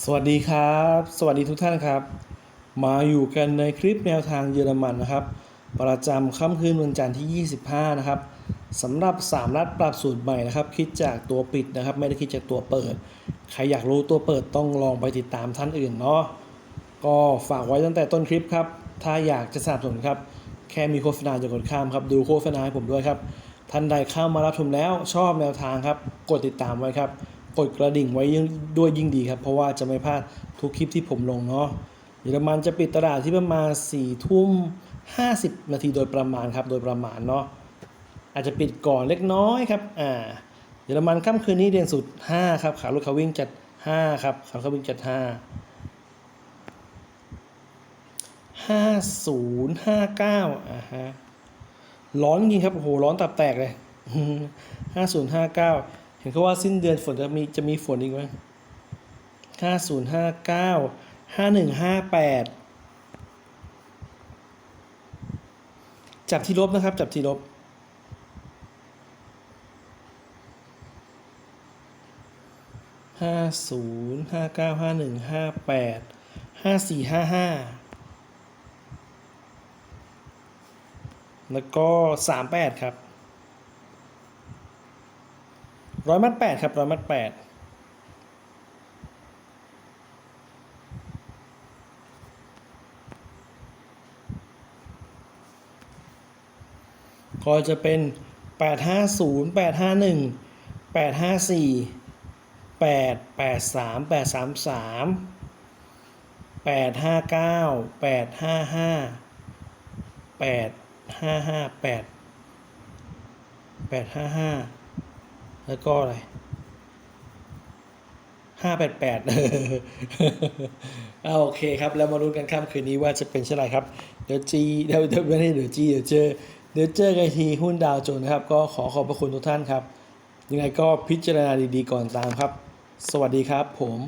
สวัสดีครับ สวัสดีทุกท่านครับ มาอยู่กันในคลิปแนวทางเยอรมันนะครับ ประจำค่ำคืนวันจันทร์ที่ 25 นะครับสำหรับ 3 รัฐปรับสูตรใหม่นะครับ คิดจากตัวปิดนะครับ ไม่ได้คิดจากตัวเปิด ใครอยากรู้ตัวเปิดต้องลองไปติดตามท่านอื่นเนาะก็ฝากไว้ตั้งแต่ต้นคลิปครับ ถ้าอยากจะสนับสนุนครับ แค่มีโฆษณาจะกดข้ามครับดูโฆษณาให้ผมด้วยครับท่านใดเข้ามารับชมแล้วชอบแนวทางครับ กดติดตามไว้ครับ กดกระดิ่งไว้ยิ่งด้วยยิ่งดีครับ เพราะว่าจะไม่พลาดทุกคลิปที่ผมลงเนาะเยอรมันจะปิดตลาดที่ประมาณ4ี่ทุ่ม50 นาทีโดยประมาณครับ โดยประมาณเนาะอาจจะปิดก่อนเล็กน้อยครับอ่าเยอรมันค่ำคืนนี้เด่นสุด 5 ครับขารถเขาวิ่งจัด 5 ครับขารถเขาวิ่งจัด 5 5059อ่าฮะร้อนจริงครับโอ้โหร้อนตับแตกเลยห้าศูนย์ห้า เห็นเขาว่าสิ้นเดือนฝนจะมีจะมีฝนอีกไหมห้าศูนย์ห้าเก้าห้าหนึ่งห้าแปดจับที่ลบนะครับ จับที่ลบห้าศูนย์ห้าเก้าห้าหนึ่งห้าแปดห้าสี่ห้าห้าแล้วก็สามแปดครับ ร้อยมัดแปดครับร้อยมัดแปดก็จะเป็นแปดห้าศูนย์แปดห้าหนึ่ง แล้วก็อะไรห้าแปดแปดเอาโอเคครับ แล้วมาลุ้นกันค่ำคืนนี้ว่าจะเป็นเช่นไรครับ เดี๋ยวจีเดี๋ยวเดี๋ยวไม่ได้เดี๋ยวจีเดี๋ยวเจอ เดี๋ยวเจอกันทีหุ้นดาวโจนส์นะครับ ก็ขอขอบพระคุณทุกท่านครับ ยังไงก็พิจารณาดีๆก่อนตามครับ สวัสดีครับผม